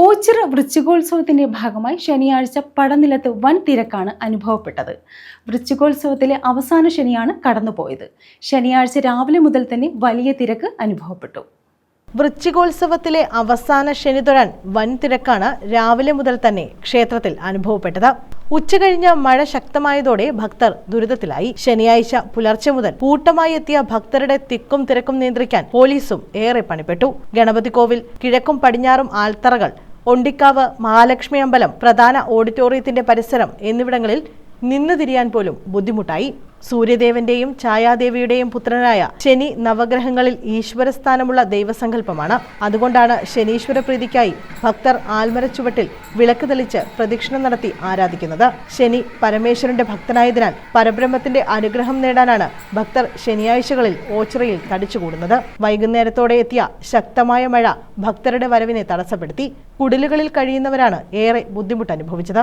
ഓച്ചിറ വൃശ്ചികോത്സവത്തിന്റെ ഭാഗമായി ശനിയാഴ്ച പടനിലത്ത് വൻ തിരക്കാണ് അനുഭവപ്പെട്ടത്. വൃശ്ചികോത്സവത്തിലെ അവസാന ശനിയാണ് കടന്നുപോയത്. ശനിയാഴ്ച രാവിലെ മുതൽ തന്നെ വലിയ തിരക്ക് അനുഭവപ്പെട്ടു. വൃശ്ചികോത്സവത്തിലെ അവസാന ശനി തൊഴാൻ വൻ തിരക്കാണ് രാവിലെ മുതൽ തന്നെ ക്ഷേത്രത്തിൽ അനുഭവപ്പെട്ടത്. ഉച്ചകഴിഞ്ഞ് മഴ ശക്തമായതോടെ ഭക്തർ ദുരിതത്തിലായി. ശനിയാഴ്ച പുലർച്ചെ മുതൽ കൂട്ടമായി എത്തിയ ഭക്തരുടെ തിക്കും തിരക്കും നിയന്ത്രിക്കാൻ പോലീസും ഏറെ പണിപ്പെട്ടു. ഗണപതി കോവിൽ കിഴക്കും പടിഞ്ഞാറും ആൽത്തറകൾ ഒണ്ടിക്കാവ് മഹാലക്ഷ്മി അമ്പലം പ്രധാന ഓഡിറ്റോറിയത്തിന്റെ പരിസരം എന്നിവിടങ്ങളിൽ നിന്ന് തിരിയാൻ പോലും ബുദ്ധിമുട്ടായി. സൂര്യദേവന്റെയും ഛായാദേവിയുടെയും പുത്രനായ ശനി നവഗ്രഹങ്ങളിൽ ഈശ്വരസ്ഥാനമുള്ള ദൈവസങ്കല്പമാണ്. അതുകൊണ്ടാണ് ശനീശ്വര പ്രീതിക്കായി ഭക്തർ ആൽമരച്ചുവട്ടിൽ വിളക്ക് തെളിച്ച് പ്രദക്ഷിണം നടത്തി ആരാധിക്കുന്നത്. ശനി പരമേശ്വരന്റെ ഭക്തനായതിനാൽ പരബ്രഹ്മത്തിന്റെ അനുഗ്രഹം നേടാനാണ് ഭക്തർ ശനിയാഴ്ചകളിൽ ഓച്ചിറയിൽ തടിച്ചുകൂടുന്നത്. വൈകുന്നേരത്തോടെ എത്തിയ ശക്തമായ മഴ ഭക്തരുടെ വരവിനെ തടസ്സപ്പെടുത്തി. കുടിലുകളിൽ കഴിയുന്നവരാണ് ഏറെ ബുദ്ധിമുട്ട് അനുഭവിച്ചത്